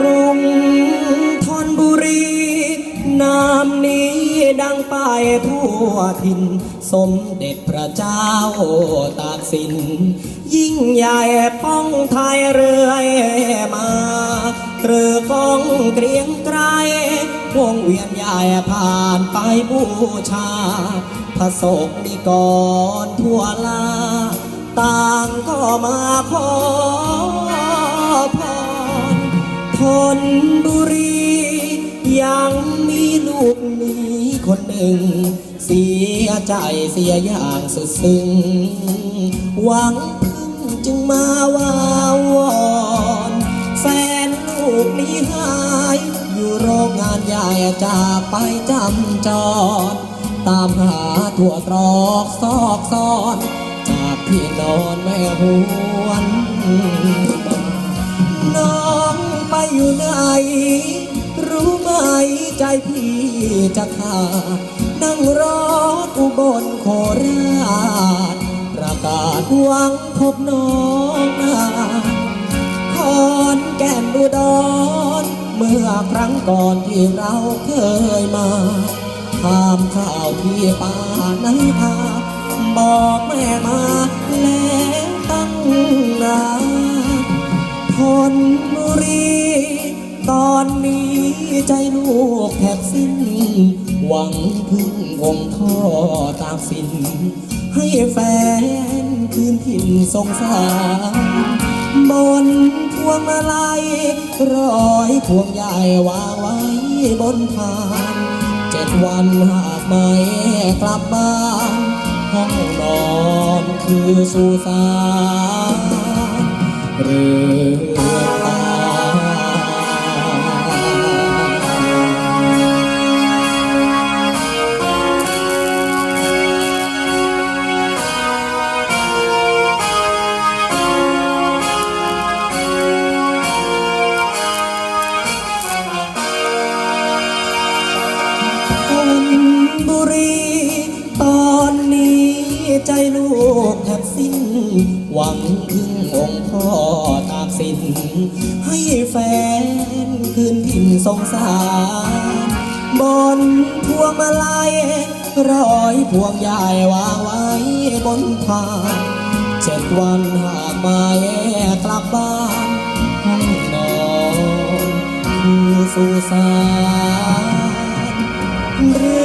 รุงธนบุรี นามนี้ดังไปทั่วทิน สมเด็จพระเจ้าตากสิน ยิ่งใหญ่ป้องไทยเรือมาเรือกองเกรียงไกรวงเวียนใหญ่ผ่านไปบูชาพระศงฆ์นิกรทั่วลา ต่างก็มาขอ นบุรี ยังมีลูกหมีคนหนึ่ง เสียใจเสียอย่างสุดซึ้ง หวังพึ่งจึงมาวาวอนแฟนลูกนี้หาย อยู่โรงงานใหญ่จากไปจำจอด ตามหาทั่วตรอกซอกซอน จากพี่นอนแม่หวน อยู่ไหน รู้ไหมใจพี่จะขาดนั่งรออุบลโคราช ประกาศหวังพบน้องนาคอนแก่นอุดรเมื่อครั้งก่อนที่เราเคยมาถามข่าวพี่ปานาบอกแม่มา ตอนนี้ใจลูกแทบสิ้น หวังพึ่งองค์พ่อตากสิน ให้แฟนคืนถิ่นสงสารบนพวงมาลัยร้อยพวงใหญ่วางไว้บนพานเจ็ดวันหากไม่กลับบ้านห้องนอนคือสุสาน ใจลูกแทบสิ้น หวังพึ่งองค์พ่อตากสินให้แฟนคืนถิ่นสงสารบนพวงมาลัยร้อยพวงใหญ่วางไว้บนพาเจ็ดวันหากไม่กลับบ้านห้องนอนคือสุสานเรือ